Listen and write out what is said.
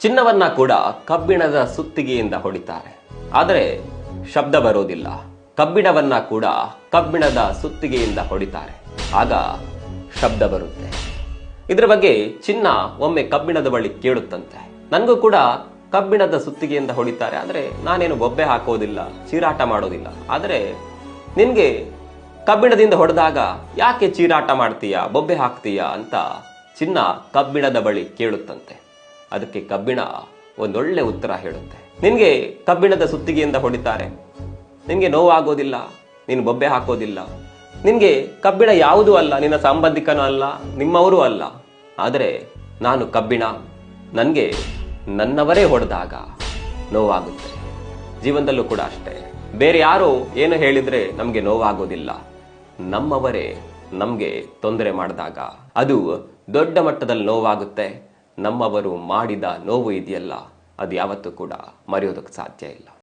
ಚಿನ್ನವನ್ನ ಕೂಡ ಕಬ್ಬಿಣದ ಸುತ್ತಿಗೆಯಿಂದ ಹೊಡಿತಾರೆ. ಆದರೆ ಶಬ್ದ ಬರೋದಿಲ್ಲ. ಕಬ್ಬಿಣವನ್ನ ಕೂಡ ಕಬ್ಬಿಣದ ಸುತ್ತಿಗೆಯಿಂದ ಹೊಡಿತಾರೆ. ಆಗ ಶಬ್ದ ಬರುತ್ತೆ. ಇದರ ಬಗ್ಗೆ ಚಿನ್ನ ಒಮ್ಮೆ ಕಬ್ಬಿಣದ ಬಳಿ ಕೇಳುತ್ತಂತೆ. ನನಗೂ ಕೂಡ ಕಬ್ಬಿಣದ ಸುತ್ತಿಗೆಯಿಂದ ಹೊಡಿತಾರೆ. ಆದರೆ ನಾನೇನು ಬೊಬ್ಬೆ ಹಾಕೋದಿಲ್ಲ, ಚೀರಾಟ ಮಾಡೋದಿಲ್ಲ. ಆದರೆ ನಿನಗೆ ಕಬ್ಬಿಣದಿಂದ ಹೊಡೆದಾಗ ಯಾಕೆ ಚೀರಾಟ ಮಾಡ್ತೀಯಾ, ಬೊಬ್ಬೆ ಹಾಕ್ತೀಯಾ? ಅಂತ ಚಿನ್ನ ಕಬ್ಬಿಣದ ಬಳಿ ಕೇಳುತ್ತಂತೆ. ಅದಕ್ಕೆ ಕಬ್ಬಿಣ ಒಂದೊಳ್ಳೆ ಉತ್ತರ ಹೇಳುತ್ತೆ. ನಿನಗೆ ಕಬ್ಬಿಣದ ಸುತ್ತಿಗೆಯಿಂದ ಹೊಡಿತಾರೆ. ನಿನಗೆ ನೋವಾಗೋದಿಲ್ಲ, ನೀನು ಬೊಬ್ಬೆ ಹಾಕೋದಿಲ್ಲ. ನಿನಗೆ ಕಬ್ಬಿಣ ಯಾವುದೂ ಅಲ್ಲ, ನಿನ್ನ ಸಾಂಬಂಧಿಕನೂ ಅಲ್ಲ, ನಿಮ್ಮವರೂ ಅಲ್ಲ. ಆದರೆ ನಾನು ಕಬ್ಬಿಣ, ನನಗೆ ನನ್ನವರೇ ಹೊಡೆದಾಗ ನೋವಾಗುತ್ತೆ. ಜೀವನದಲ್ಲೂ ಕೂಡ ಅಷ್ಟೇ. ಬೇರೆ ಯಾರೋ ಏನು ಹೇಳಿದ್ರೆ ನಮಗೆ ನೋವಾಗೋದಿಲ್ಲ. ನಮ್ಮವರೇ ನಮಗೆ ತೊಂದರೆ ಮಾಡಿದಾಗ ಅದು ದೊಡ್ಡ ಮಟ್ಟದಲ್ಲಿ ನೋವಾಗುತ್ತೆ. ನಮ್ಮವರು ಮಾಡಿದ ನೋವು ಇದೆಯಲ್ಲ? ಅದು ಯಾವತ್ತೂ ಕೂಡ ಮರೆಯೋದಕ್ಕೆ ಸಾಧ್ಯ ಇಲ್ಲ.